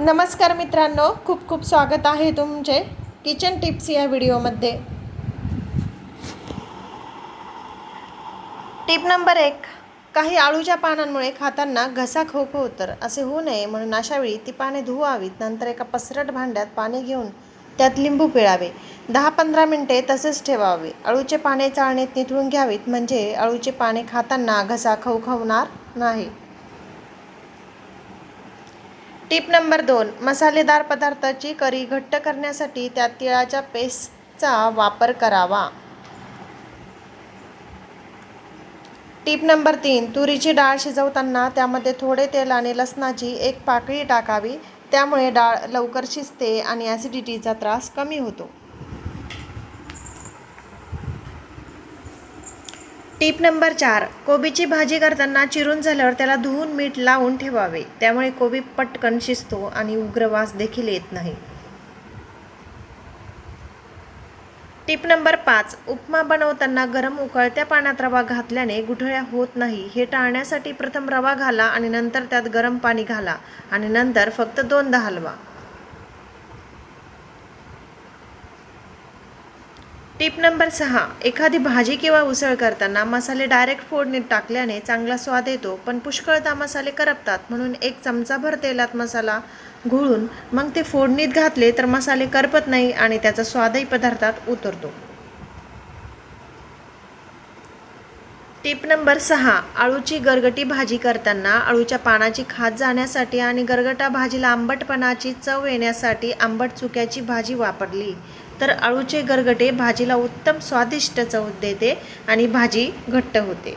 नमस्कार मित्रांनो खूप खूप स्वागत आहे तुमचे किचन टिप्स या व्हिडिओमध्ये. टिप नंबर एक काही आळूच्या पानांमुळे खाताना घसा खो तर असे होऊ नये म्हणून अशावेळी ती पाने धुवावीत नंतर एका पसरट भांड्यात पाणी घेऊन त्यात लिंबू पिळावे. दहा पंधरा मिनटे तसेच ठेवावे. अळूचे पाने चाळणीत निथळून घ्यावीत म्हणजे अळूचे पाने खाताना घसा खवखवणार नाही. टिप नंबर दोन मसालेदार पदार्थाची करी घट्ट करण्यासाठी त्यात तिळाच्या पेस्टचा वापर करावा. टिप नंबर तीन तुरीची डाळ शिजवताना त्यामध्ये थोडे तेल आणि लसणाची एक पाकळी टाकावी. त्यामुळे डाळ लवकर शिजते आणि ॲसिडिटीचा त्रास कमी होतो. टिप नंबर चार कोबीची भाजी करताना चिरून झाल्यावर त्याला धुवून मीठ लावून ठेवावे. त्यामुळे कोबी पटकन शिजतो आणि उग्रवास देखील येत नाही. टिप नंबर पाच उपमा बनवताना गरम उकळत्या पाण्यात रवा घातल्याने गुठळ्या होत नाही. हे टाळण्यासाठी प्रथम रवा घाला आणि नंतर त्यात गरम पाणी घाला आणि नंतर फक्त दोनदा हलवा. टिप नंबर सहा एखादी भाजी किंवा उसळ करताना मसाले डायरेक्ट फोडणीत टाकल्याने चांगला स्वाद येतो पण पुष्कळदा मसाले करपतात म्हणून एक चमचाभर तेलात मसाला घोळून मग ते फोडणीत घातले तर मसाले करपत नाही आणि त्याचा स्वादही पदार्थात उतरतो. टिप नंबर सहा आळूची गरगटी भाजी करताना आळूच्या पानाची खाज जाण्यासाठी आणि गरगटा भाजीला आंबटपणाची चव येण्यासाठी आंबट चुक्याची भाजी वापरली. तर आळूचे गरगटे भाजीला उत्तम स्वादिष्ट चव देते आणि भाजी घट्ट होते.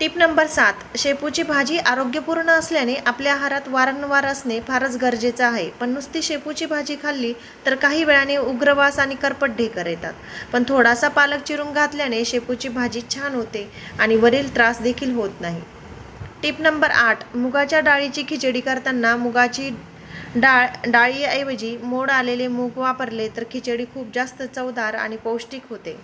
टिप नंबर सात शेपूची भाजी आरोग्यपूर्ण असल्याने आपल्या आहारात वारंवार असणे फारच गरजेचं आहे. पण नुसती शेपूची भाजी खाल्ली तर काही वेळाने उग्रवास आणि करपट ढेकर येतात. पण थोडासा पालक चिरून घातल्याने शेपूची भाजी छान होते आणि वरील त्रास देखील होत नाही. टिप नंबर आठ मुगाच्या डाळीची खिचडी करताना मुगाची डाळ डाळीऐवजी मोड आलेले मूग वापरले तर खिचडी खूप जास्त चवदार आणि पौष्टिक होते.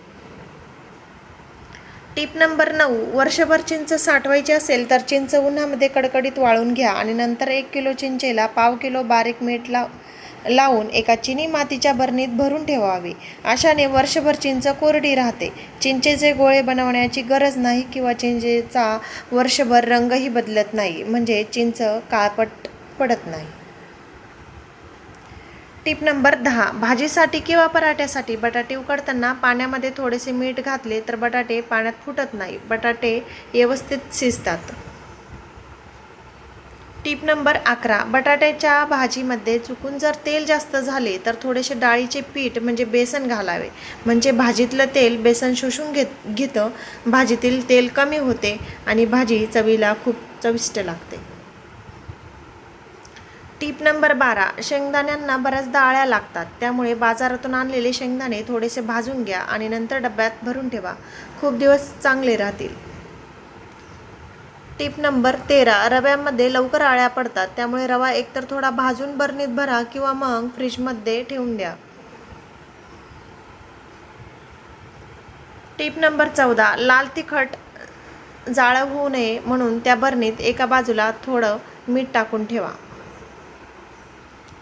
टिप नंबर नऊ वर्षभर चिंच साठवायची असेल तर चिंच उन्हामध्ये कडकडीत वाळून घ्या आणि नंतर एक किलो चिंचेला पाव किलो बारीक मीठ लाव लावून एका चिनी मातीच्या बरणीत भरून ठेवावी. अशाने वर्षभर चिंच कोरडी राहते. चिंचेचे गोळे बनवण्याची गरज नाही किंवा चिंचेचा वर्षभर रंगही बदलत नाही म्हणजे चिंच काळपट पडत नाही. टिप नंबर दहा भाजीसाठी किंवा पराठ्यासाठी बटाटे उकडताना पाण्यामध्ये थोडेसे मीठ घातले तर बटाटे पाण्यात फुटत नाही बटाटे व्यवस्थित शिजतात. टिप नंबर अकरा बटाट्याच्या भाजीमध्ये चुकून जर तेल जास्त झाले तर थोडेसे डाळीचे पीठ म्हणजे बेसन घालावे. म्हणजे भाजीतलं तेल बेसन शोषून घेत घेतं भाजीतील तेल कमी होते आणि भाजी चवीला खूप चविष्ट लागते. टीप नंबर बारा शेंगदाण्यांना बऱ्याचदा आळ्या लागतात. त्यामुळे बाजारातून आणलेले शेंगदाणे थोडेसे भाजून घ्या आणि नंतर डब्यात भरून ठेवा. खूप दिवस चांगले राहतील. टीप नंबर तेरा रव्यामध्ये लवकर आळ्या पडतात. त्यामुळे रवा एकतर थोडा भाजून बरणीत भरा किंवा मग फ्रीजमध्ये ठेवून द्या. टीप नंबर चौदा लाल तिखट जाळं होऊ नये म्हणून त्या बरणीत एका बाजूला थोडं मीठ टाकून ठेवा.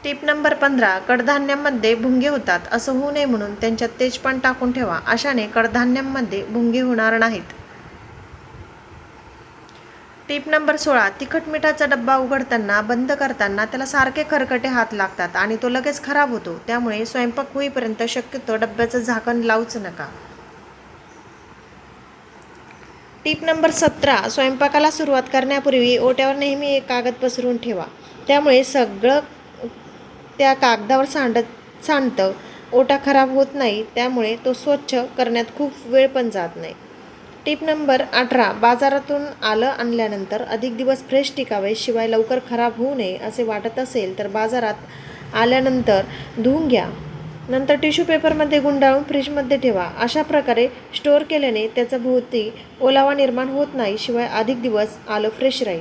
टिप नंबर पंधरा कडधान्यांमध्ये भुंगे होतात. असं होऊ नये म्हणून त्यांच्यात तेजपान टाकून ठेवा. अशाने कडधान्यांमध्ये भुंगे होणार नाहीत. टिप नंबर सोळा तिखट मिठाचा डब्बा उघडताना बंद करताना त्याला सारखे खरकटे हात लागतात आणि तो लगेच खराब होतो. त्यामुळे स्वयंपाक होईपर्यंत शक्यतो डब्याचं झाकण लावूच नका. टिप नंबर सतरा स्वयंपाकाला सुरुवात करण्यापूर्वी ओट्यावर नेहमी एक कागद पसरून ठेवा. त्यामुळे सगळं त्या कागदावर सांडत सांडतं ओटा खराब होत नाही त्यामुळे तो स्वच्छ करण्यात खूप वेळ पण जात नाही. टिप नंबर अठरा बाजारातून आलं आणल्यानंतर अधिक दिवस फ्रेश टिकावे शिवाय लवकर खराब होऊ नये असे वाटत असेल तर बाजारात आल्यानंतर धुवून घ्या. नंतर टिश्यू पेपरमध्ये गुंडाळून फ्रीजमध्ये ठेवा. अशा प्रकारे स्टोअर केल्याने त्याचा भोवती ओलावा निर्माण होत नाही शिवाय अधिक दिवस आलं फ्रेश राहील.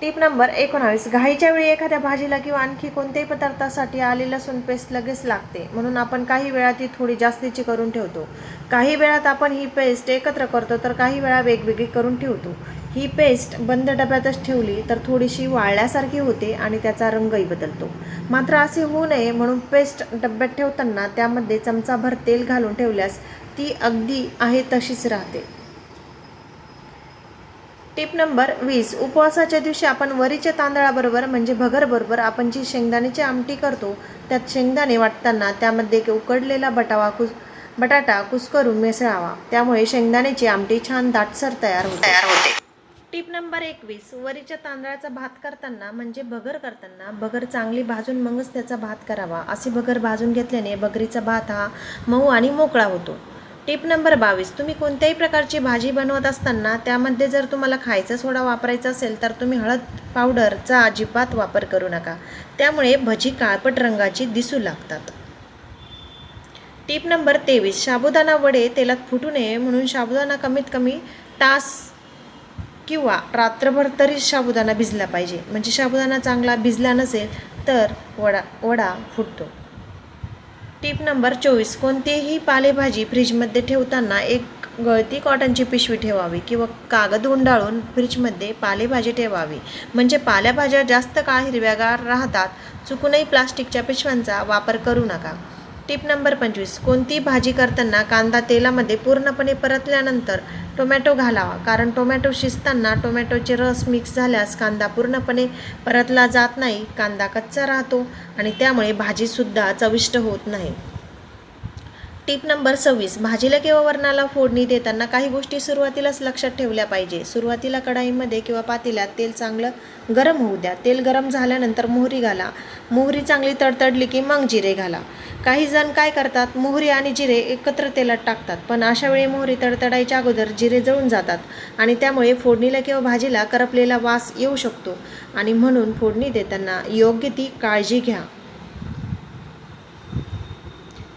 टीप नंबर एकोणावीस. घाईच्या वेळी एखाद्या भाजीला किंवा आणखी कोणत्याही पदार्थासाठी आलेलं लसूण पेस्ट लगेच लागते. म्हणून आपण काही वेळा ती थोडी जास्तीची करून ठेवतो. काही वेळात आपण ही पेस्ट एकत्र करतो तर काही वेळा वेगवेगळी करून ठेवतो. ही पेस्ट बंद डब्यातच ठेवली तर थोडीशी वाळल्यासारखी होते आणि त्याचा रंगही बदलतो. मात्र असे होऊ नये म्हणून पेस्ट डब्यात ठेवताना त्यामध्ये चमचाभर तेल घालून ठेवल्यास ती अगदी आहे तशीच राहते. टिप नंबर वीस. उपवासाच्या दिवशी आपण वरीच्या तांदळाबरोबर म्हणजे भगरबरोबर आपण जी शेंगदाण्याची आमटी करतो त्यात शेंगदाणे वाटताना त्यामध्ये उकडलेला बटावा कुस बटाटा कुस्करून मिसळावा. त्यामुळे शेंगदाण्याची आमटी छान दाटसर तयार होते. तयार होते. टिप नंबर एकवीस. वरीच्या तांदळाचा भात करताना म्हणजे भगर करताना भगर चांगली भाजून मगच त्याचा भात करावा. असे भगर भाजून घेतल्याने भगरीचा भात हा मऊ आणि मोकळा होतो. टिप नंबर बावीस. तुम्ही कोणत्याही प्रकारची भाजी बनवत असताना त्यामध्ये जर तुम्हाला खायचा सोडा वापरायचा असेल तर तुम्ही हळद पावडरचा अजिबात वापर करू नका. त्यामुळे भजी काळपट रंगाची दिसू लागतात. टिप नंबर तेवीस. साबुदाणा वडे तेलात फुटू नये म्हणून साबुदाणा कमीत कमी तास किंवा रात्रभर तरी साबुदाणा भिजला पाहिजे. म्हणजे साबुदाणा चांगला भिजला नसेल तर वडा वडा फुटतो. टिप नंबर चोवीस कोणतीही पालेभाजी फ्रीजमध्ये ठेवताना एक गळती कॉटनची पिशवी ठेवावी किंवा कागद गुंडाळून फ्रीजमध्ये पालेभाजी ठेवावी. म्हणजे पालेभाज्या जास्त काळ हिरव्यागार राहतात चुकूनही प्लास्टिकच्या पिशव्यांचा वापर करू नका. टिप नंबर पंचवीस. कोणती भाजी करताना कांदा तेलामध्ये पूर्णपणे परतल्यानंतर टोमॅटो घालावा. कारण टोमॅटो शिजताना टोमॅटोचे रस मिक्स झाल्यास कांदा पूर्णपणे परतला जात नाही कांदा कच्चा राहतो आणि त्यामुळे भाजीसुद्धा चविष्ट होत नाही. टिप नंबर सव्वीस. भाजीला किंवा वरणाला फोडणी देताना काही गोष्टी सुरुवातीलाच लक्षात ठेवल्या पाहिजे. सुरुवातीला कढाईमध्ये किंवा पातेल्यात तेल चांगलं गरम होऊ द्या. तेल गरम झाल्यानंतर मोहरी घाला. मोहरी चांगली तडतडली की मग जिरे घाला. काही जण काय करतात मोहरी आणि जिरे एकत्र तेलात टाकतात पण अशा वेळी मोहरी तडतडायच्या अगोदर जिरे जळून जातात आणि त्यामुळे फोडणीला किंवा भाजीला करपलेला वास येऊ शकतो. आणि म्हणून फोडणी देताना योग्य ती काळजी घ्या.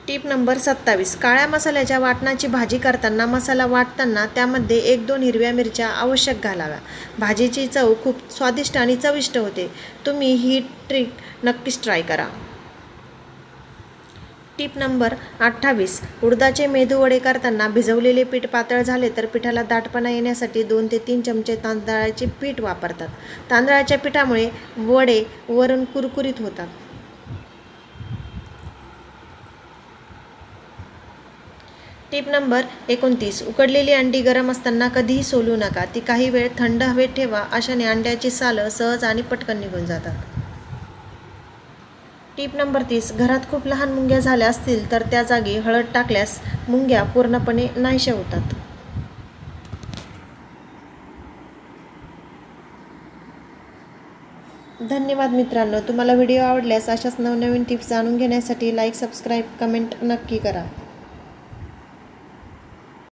टिप नंबर सत्तावीस. काळ्या मसाल्याच्या वाटणाची भाजी करताना मसाला वाटताना त्यामध्ये एक दोन हिरव्या मिरच्या आवश्यक घालाव्या. भाजीची चव खूप स्वादिष्ट आणि चविष्ट होते. तुम्ही ही ट्रिक नक्कीच ट्राय करा. टिप नंबर अठ्ठावीस. उडदाचे मेदू वडे करताना भिजवलेले पीठ पातळ झाले तर पिठाला दाटपणा येण्यासाठी दोन ते तीन चमचे तांदळाचे पीठ वापरतात. तांदळाच्या पिठामुळे वडे वरून कुरकुरीत होतात. टिप नंबर एकोणतीस. उकडलेली अंडी गरम असताना कधीही सोलू नका. ती काही वेळ थंड हवेत ठेवा. अशाने अंड्याची सालं सहज आणि पटकन निघून जातात. टीप नंबर तीस. घरात खूप लहान मुंग्या झाल्या असतील तर त्या जागी हळद टाकल्यास मुंग्या पूर्णपणे नाहीशा होतात. धन्यवाद मित्रांनो. तुम्हाला व्हिडिओ आवडल्यास अशाच नवनवीन टिप्स जाणून घेण्यासाठी लाईक सबस्क्राईब कमेंट नक्की करा.